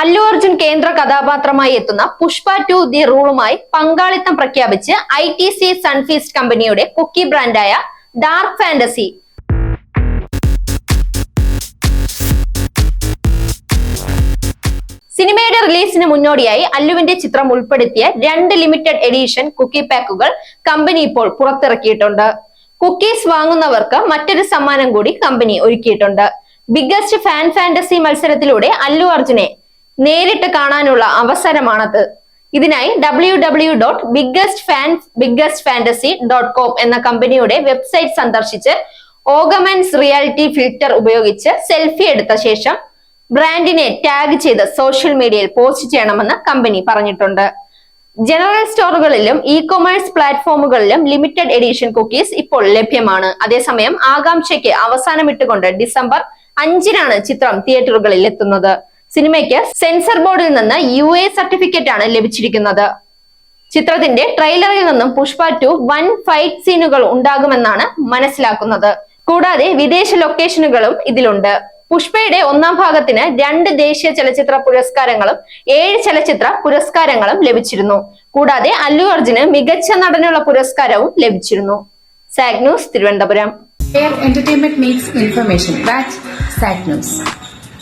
അല്ലു അർജുൻ കേന്ദ്ര കഥാപാത്രമായി എത്തുന്ന പുഷ്പ ടു ദി റൂളുമായി പങ്കാളിത്തം പ്രഖ്യാപിച്ച് ഐ ടി സി സൺഫീസ്റ്റ് കമ്പനിയുടെ കുക്കി ബ്രാൻഡായ ഡാർക്ക് ഫാന്റസി. സിനിമയുടെ റിലീസിന് മുന്നോടിയായി അല്ലുവിന്റെ ചിത്രം ഉൾപ്പെടുത്തിയ രണ്ട് ലിമിറ്റഡ് എഡിഷൻ കുക്കി പാക്കുകൾ കമ്പനി ഇപ്പോൾ പുറത്തിറക്കിയിട്ടുണ്ട്. കുക്കീസ് വാങ്ങുന്നവർക്ക് മറ്റൊരു സമ്മാനം കൂടി കമ്പനി ഒരുക്കിയിട്ടുണ്ട്. ബിഗ്ഗസ്റ്റ് ഫാൻ ഫാന്റസി മത്സരത്തിലൂടെ അല്ലു അർജുനെ നേരിട്ട് കാണാനുള്ള അവസരമാണത്. ഇതിനായി W W dot biggest fan biggest fantasy dot com എന്ന കമ്പനിയുടെ വെബ്സൈറ്റ് സന്ദർശിച്ച് ഓഗമൻസ് റിയാലിറ്റി ഫിൽറ്റർ ഉപയോഗിച്ച് സെൽഫി എടുത്ത ശേഷം ബ്രാൻഡിനെ ടാഗ് ചെയ്ത് സോഷ്യൽ മീഡിയയിൽ പോസ്റ്റ് ചെയ്യണമെന്ന് കമ്പനി പറഞ്ഞിട്ടുണ്ട്. ജനറൽ സ്റ്റോറുകളിലും ഇ കൊമേഴ്സ് പ്ലാറ്റ്ഫോമുകളിലും ലിമിറ്റഡ് എഡിഷൻ കുക്കീസ് ഇപ്പോൾ ലഭ്യമാണ്. അതേസമയം ആകാംക്ഷയ്ക്ക് അവസാനമിട്ടുകൊണ്ട് ഡിസംബർ അഞ്ചിനാണ് ചിത്രം തിയേറ്ററുകളിൽ എത്തുന്നത്. സിനിമയ്ക്ക് സെൻസർ ബോർഡിൽ നിന്ന് യു എ സർട്ടിഫിക്കറ്റ് ആണ് ലഭിച്ചിരിക്കുന്നത്. ചിത്രത്തിന്റെ ട്രെയിലറിൽ നിന്നും പുഷ്പ ടു വൺ ഫൈറ്റ് സീനുകൾ ഉണ്ടാകുമെന്നാണ് മനസ്സിലാക്കുന്നത്. കൂടാതെ വിദേശ ലൊക്കേഷനുകളും ഇതിലുണ്ട്. പുഷ്പയുടെ ഒന്നാം ഭാഗത്തിന് രണ്ട് ദേശീയ ചലച്ചിത്ര പുരസ്കാരങ്ങളും ഏഴ് ചലച്ചിത്ര പുരസ്കാരങ്ങളും ലഭിച്ചിരുന്നു. കൂടാതെ അല്ലു അർജുന് മികച്ച നടനുള്ള പുരസ്കാരവും ലഭിച്ചിരുന്നു. Zag news Thiruvananthapuram. Entertainment entertainment information News.